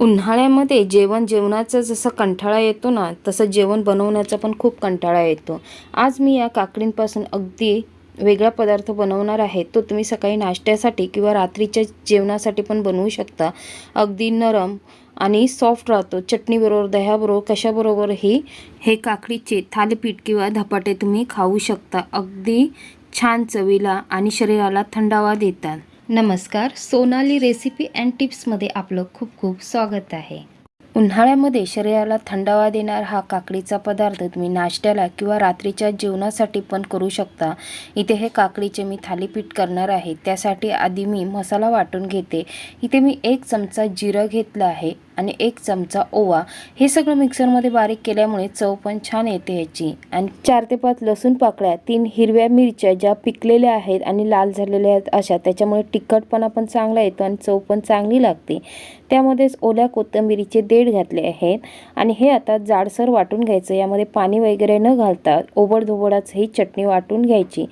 उन्हाळ्यामध्ये जेवण जेवणाचा जसा कंटाळा येतो ना तसं जेवण बनवण्याचा पण खूप कंटाळा येतो. आज मी या काकडींपासून अगदी वेगळा पदार्थ बनवणार आहे. तो तुम्ही सकाळी नाश्त्यासाठी किंवा रात्रीच्या जेवणासाठी पण बनवू शकता. अगदी नरम आणि सॉफ्ट राहतो. चटणीबरोबर दह्याबरोबर कशाबरोबरही हे काकडीचे थालीपीठ किंवा धपाटे तुम्ही खाऊ शकता. अगदी छान चवीला आणि शरीराला थंडावा देतात. नमस्कार सोनाली रेसिपी अँड टिप्समध्ये आपलं खूप खूप स्वागत आहे. उन्हाळ्यामध्ये शरीराला थंडावा देणार हा काकडीचा पदार्थ तुम्ही नाश्त्याला किंवा रात्रीच्या जेवणासाठी पण करू शकता. इथे हे काकडीचे मी थालीपीठ करणार आहे. त्यासाठी आधी मी मसाला वाटून घेते. इथे मी एक चमचा जिरं घेतलं आहे. आणि एक चमचा ओवा. हे सगळं मिक्सरमध्ये बारीक केल्यामुळे चव पण छान येते ह्याची. आणि चार ते पाच लसूण पाकळ्या तीन हिरव्या मिरच्या ज्या पिकलेल्या आहेत आणि लाल झालेल्या आहेत अशा त्याच्यामुळे तिखटपणा पण चांगला येतो आणि चव पण चांगली लागते. त्यामध्येच ओल्या कोथिंबिरीचे देठ घातले आहेत आणि हे आता जाडसर वाटून घ्यायचं. यामध्ये पाणी वगैरे न घालता ओबडधोबडाच ही चटणी वाटून घ्यायची.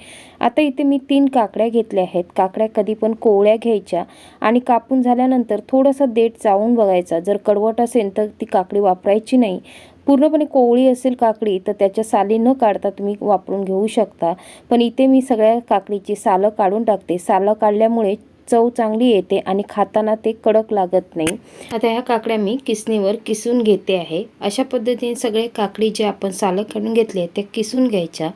आता इथे मी तीन काकड्या घेतल्या आहेत. काकड्या कधी पण कोवळ्या घ्यायच्या आणि कापून झाल्यानंतर थोडंसं देठ चावून बघायचा. जर कडवट असेल तर ती काकडी वापरायची नाही. पूर्णपणे कोवळी असेल काकडी तर त्याच्या साली न काढता तुम्ही वापरून घेऊ शकता. पण इथे मी सगळ्या काकडीची सालं काढून टाकते. सालं काढल्यामुळे चव चांगली येते आणि खाताना ते कडक लागत नाही. आता ह्या काकड्या मी किसणीवर किसून घेते आहे. अशा पद्धतीने सगळे काकडी जे आपण सालं काढून घेतले त्या किसून घ्यायच्या.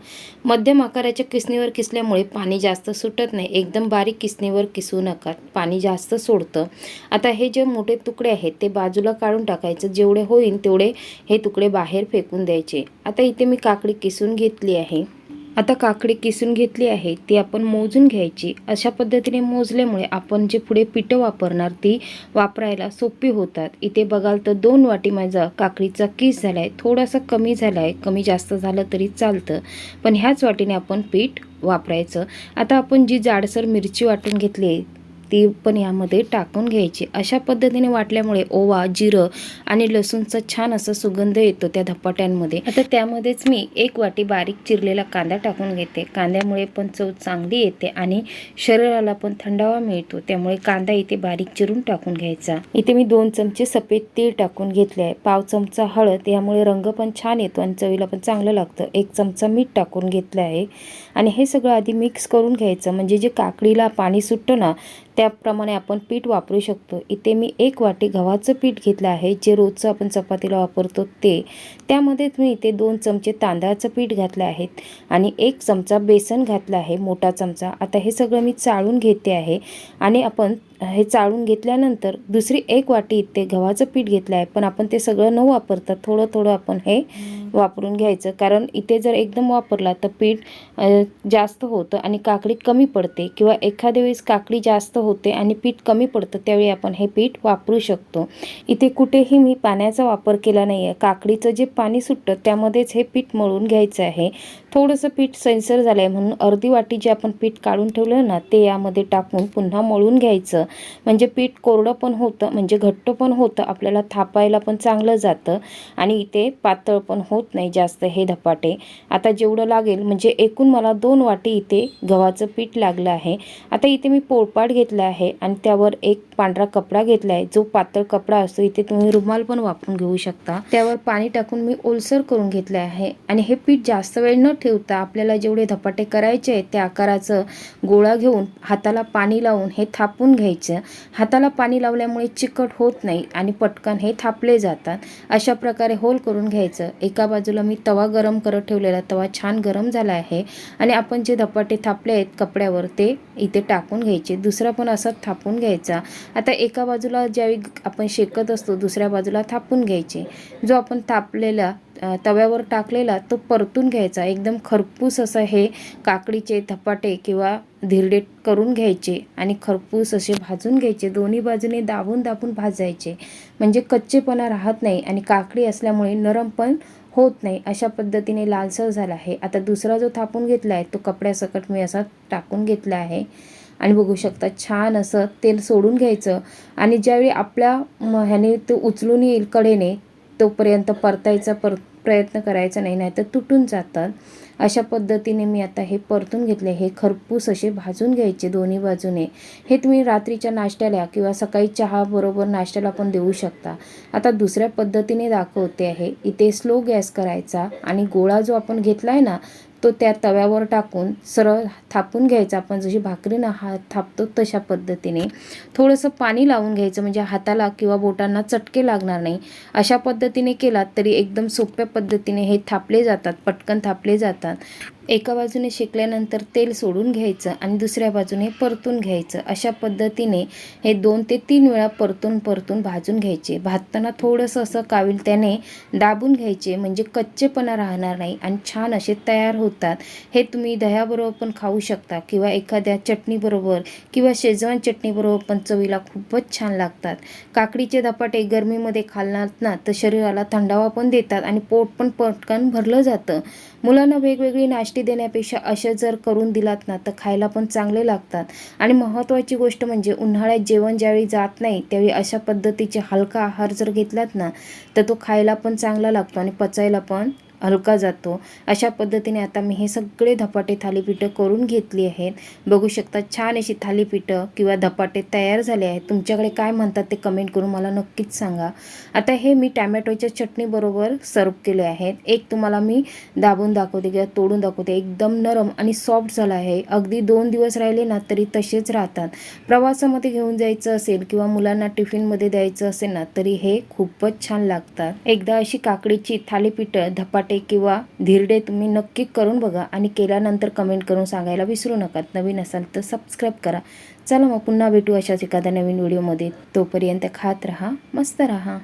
मध्यम आकाराच्या किसणीवर किसल्यामुळे पाणी जास्त सुटत नाही. एकदम बारीक किसणीवर किसू नका. पाणी जास्त सोडतं. आता हे जे मोठे तुकडे आहेत ते बाजूला काढून टाकायचं. जेवढे होईल तेवढे हे तुकडे बाहेर फेकून द्यायचे. आता इथे मी काकडी किसून घेतली आहे. आता काकडी किसून घेतली आहे ती आपण मोजून घ्यायची. अशा पद्धतीने मोजल्यामुळे आपण जे पुढे पिठं वापरणार ती वापरायला सोपी होतात. इथे बघाल तर दोन वाटी माझा काकडीचा किस झाला आहे थोडासा कमी झाला आहे कमी जास्त झालं तरी चालतं. पण ह्याच वाटीने आपण पीठ वापरायचं. आता आपण जी जाडसर मिरची वाटून घेतली आहे ती पण यामध्ये टाकून घ्यायची. अशा पद्धतीने वाटल्यामुळे ओवा जिरं आणि लसूणचा छान असा सुगंध येतो त्या धपाट्यांमध्ये. आता त्यामध्येच मी एक वाटी बारीक चिरलेला कांदा टाकून घेते. कांद्यामुळे पण चव चांगली येते आणि शरीराला पण थंडावा मिळतो. त्यामुळे कांदा इथे बारीक चिरून टाकून घ्यायचा. इथे मी दोन चमचे सफेद तीळ टाकून घेतले आहे. पाव चमचा हळद यामुळे रंग पण छान येतो आणि चवीला पण चांगलं लागतं. एक चमचा मीठ टाकून घेतलं आहे. आणि हे सगळं आधी मिक्स करून घ्यायचं. म्हणजे जे काकडीला पाणी सुटतं ना त्याप्रमाणे आपण पीठ वापरू शकतो. इथे मी एक वाटी गव्हाचं पीठ घेतलं आहे. जे रोजचं आपण चपातीला वापरतो ते. त्यामध्येच मी इथे दोन चमचे तांदळाचं पीठ घातलं आहेत आणि एक चमचा बेसन घातलं आहे. मोठा चमचा. आता हे सगळं मी चाळून घेते आहे. आणि आपण हे चाळून घेतल्यानंतर दुसरी एक वाटी इथे गव्हाचं पीठ घेतलं आहे. पण आपण ते सगळं न वापरता थोडं थोडं आपण हे वापरून घ्यायचं. कारण इथे जर एकदम वापरला तर पीठ जास्त होतं आणि काकडी कमी पडते. किंवा एखाद्या वेळेस काकडी जास्त होते आणि पीठ कमी पडतं त्यावेळी आपण हे पीठ वापरू शकतो. इथे कुठेही मी पाण्याचा वापर केला नाही आहे काकडीचं जे पाणी सुटतं त्यामध्येच हे पीठ मळून घ्यायचं आहे. थोडंसं पीठ सैंसर झालं आहे म्हणून अर्धी वाटी जे आपण पीठ काढून ठेवलं ना ते यामध्ये टाकून पुन्हा मळून घ्यायचं. म्हणजे पीठ कोरडं पण होतं म्हणजे घट्ट पण होतं आपल्याला थापायला पण चांगलं जातं आणि इथे पातळ पण होत नाही जास्त हे धपाटे. आता जेवढं लागेल म्हणजे एकूण मला दोन वाटी इथे गव्हाचं पीठ लागलं आहे. आता इथे मी पोळपाट घेतला आहे आणि त्यावर एक पांढरा कपडा घेतला आहे. जो पातळ कपडा असतो इथे तुम्ही रुमाल पण वापरून घेऊ शकता. त्यावर पाणी टाकून मी ओलसर करून घेतलं आहे आणि हे पीठ जास्त वेळ न ठेवता आपल्याला जेवढे धपाटे करायचे आहेत त्या आकाराचं गोळा घेऊन हाताला पाणी लावून हे थापून घ्यायचं. हाताला पाणी लावल्यामुळे चिकट होत नाही आणि पटकन हे थापले जातात. अशा प्रकारे होल करून घ्यायचं. एका बाजूला मी तवा गरम करत ठेवलेला तवा छान गरम झाला आहे आणि आपण जे धपाटे थापले आहेत कपड्यावर ते इथे टाकून घ्यायचे. दुसरा पण असं थापून घ्यायचा. आता एका बाजूला ज्यावेळी आपण शेकत असतो दुसऱ्या बाजूला थापून घ्यायचे. जो आपण थापलेला तव्यावर टाकलेला तो परतून घ्यायचा. एकदम खरपूस असं हे काकडीचे धपाटे किंवा धिरडे करून घ्यायचे आणि खरपूस असे भाजून घ्यायचे. दोन्ही बाजूने दाबून दाबून भाजायचे. म्हणजे कच्चेपणा राहत नाही आणि काकडी असल्यामुळे नरम पण होत नाही अशा पद्धतीने लालसर झाला आहे. आता दुसरा जो थापून घेतला आहे तो कपड्यासकट मी असा टाकून घेतला आहे. आणि बघू शकता छान असं तेल सोडून घ्यायचं आणि ज्यावेळी आपल्या ह्याने तो उचलून येईल कडेने तोपर्यंत परतायचा परत प्रयत्न करायचा नाही नाहीतर तुटून जातात. अशा पद्धतीने मी आता हे परतून घेतले. हे खरपूस असे भाजून घ्यायचे दोन्ही बाजूने. हे तुम्ही रात्रीच्या नाश्त्याला किंवा सकाळी चहा बरोबर नाश्त्याला पण देऊ शकता. आता दुसऱ्या पद्धतीने दाखवते आहे. इथे स्लो गॅस करायचा आणि गोळा जो आपण घेतला आहे ना तो त्या तव्यावर टाकून सरळ थापून घ्यायचा. आपण जशी भाकरीनं हा थापतो तशा पद्धतीने. थोडंसं पाणी लावून घ्यायचं म्हणजे हाताला किंवा बोटांना चटके लागणार नाही. अशा पद्धतीने केलात तरी एकदम सोप्या पद्धतीने हे थापले जातात पटकन थापले जातात. एका बाजूने शेकल्यानंतर तेल सोडून घ्यायचं आणि दुसऱ्या बाजूने परतून घ्यायचं. अशा पद्धतीने हे दोन ते तीन वेळा परतून परतून भाजून घ्यायचे. भाजताना थोडंसं असं काविलत्याने दाबून घ्यायचे म्हणजे कच्चेपणा राहणार नाही आणि छान असे तयार होतात. हे तुम्ही दह्याबरोबर पण खाऊ शकता किंवा एखाद्या चटणीबरोबर किंवा शेजवान चटणीबरोबर पण चवीला खूपच छान लागतात. काकडीचे धपाटे गरमीमध्ये खालणार ना तर शरीराला थंडावा पण देतात आणि पोट पण पटकन भरलं जातं. मुलांना वेगवेगळी नाश्ते देण्यापेक्षा असे जर करून दिलात ना तर खायला पण चांगले लागतात. आणि महत्त्वाची गोष्ट म्हणजे उन्हाळ्यात जेवण ज्यावेळी जात नाही त्यावेळी अशा पद्धतीचे हलका आहार जर घेतलात ना तर तो खायला पण चांगला लागतो आणि पचायला पण हलका जातो. अशा पद्धतीने आता मी हे सगळे धपाटे थालीपीठं करून घेतली आहेत. बघू शकता छान अशी थालीपीठं किंवा धपाटे तयार झाले आहेत. तुमच्याकडे काय म्हणतात ते कमेंट करून मला नक्कीच सांगा. आता हे मी टॅमॅटोच्या चटणीबरोबर सर्व केले आहेत. एक तुम्हाला मी दाबून दाखवते किंवा तोडून दाखवते. एकदम नरम आणि सॉफ्ट झाला आहे. अगदी दोन दिवस राहिले ना तरी तसेच राहतात. प्रवासामध्ये घेऊन जायचं असेल किंवा मुलांना टिफिनमध्ये द्यायचं असेल ना तरी हे खूपच छान लागतात. एकदा अशी काकडीची थालीपीठं धपाटे किंवा धिरडे तुम्ही नक्की करून बघा आणि केल्यानंतर कमेंट करून सांगायला विसरू नका. नवीन असाल तर सबस्क्राईब करा. चला मग पुन्हा भेटू अशाच एखाद्या नवीन व्हिडिओमध्ये तोपर्यंत खात राहा मस्त राहा.